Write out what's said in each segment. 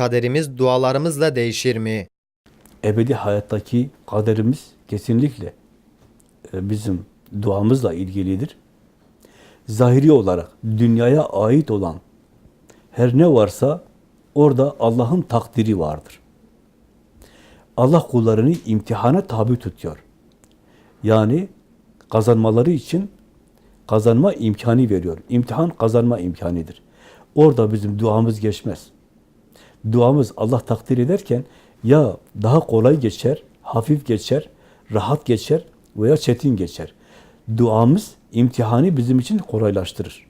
kaderimiz dualarımızla değişir mi? ebedi hayattaki kaderimiz kesinlikle e, bizim duamızla ilgilidir. Zahiri olarak dünyaya ait olan her ne varsa orada Allah'ın takdiri vardır. Allah kullarını imtihana tabi tutuyor. Yani kazanmaları için kazanma imkanı veriyor. İmtihan kazanma imkanıdır. Orada bizim duamız geçmez. Duamız Allah takdir ederken ya daha kolay geçer, hafif geçer, rahat geçer veya çetin geçer. Duamız imtihanı bizim için kolaylaştırır.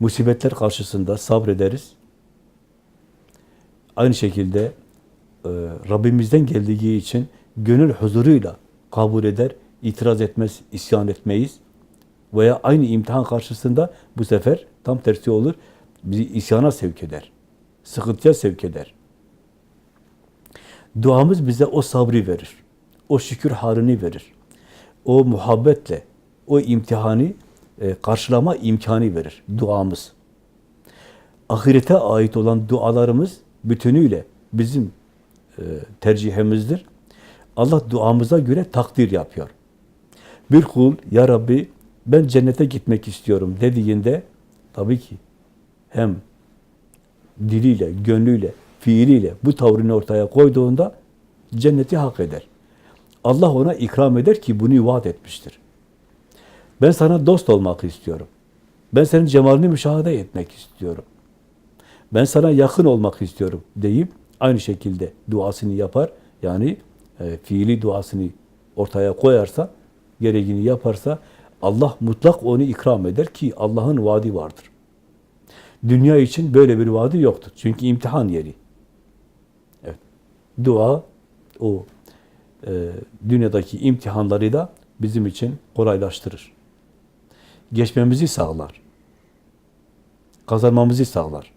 Musibetler karşısında sabrederiz. Aynı şekilde e, Rabbimizden geldiği için gönül huzuruyla kabul eder, itiraz etmez, isyan etmeyiz. Veya aynı imtihan karşısında bu sefer tam tersi olur, bizi isyana sevk eder, sıkıntıya sevk eder. Duamız bize o sabrı verir, o şükür halini verir, o muhabbetle, o imtihanı e, karşılama imkanı verir duamız. Ahirete ait olan dualarımız bütünüyle bizim e, tercihimizdir. Allah duamıza göre takdir yapıyor. Bir kul, Ya Rabbi ben cennete gitmek istiyorum dediğinde tabii ki hem diliyle, gönlüyle, fiiliyle bu tavrını ortaya koyduğunda cenneti hak eder. Allah ona ikram eder ki bunu vaat etmiştir. Ben sana dost olmak istiyorum. Ben senin cemalini müşahede etmek istiyorum. Ben sana yakın olmak istiyorum deyip aynı şekilde duasını yapar. Yani e, fiili duasını ortaya koyarsa, gereğini yaparsa Allah mutlak onu ikram eder ki Allah'ın vaadi vardır. Dünya için böyle bir vaadi yoktur. Çünkü imtihan yeri. Evet. Dua o e, dünyadaki imtihanları da bizim için kolaylaştırır. Geçmemizi sağlar. Kazanmamızı sağlar.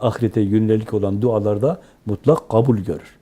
Ahirete yönelik olan dualarda mutlak kabul görür.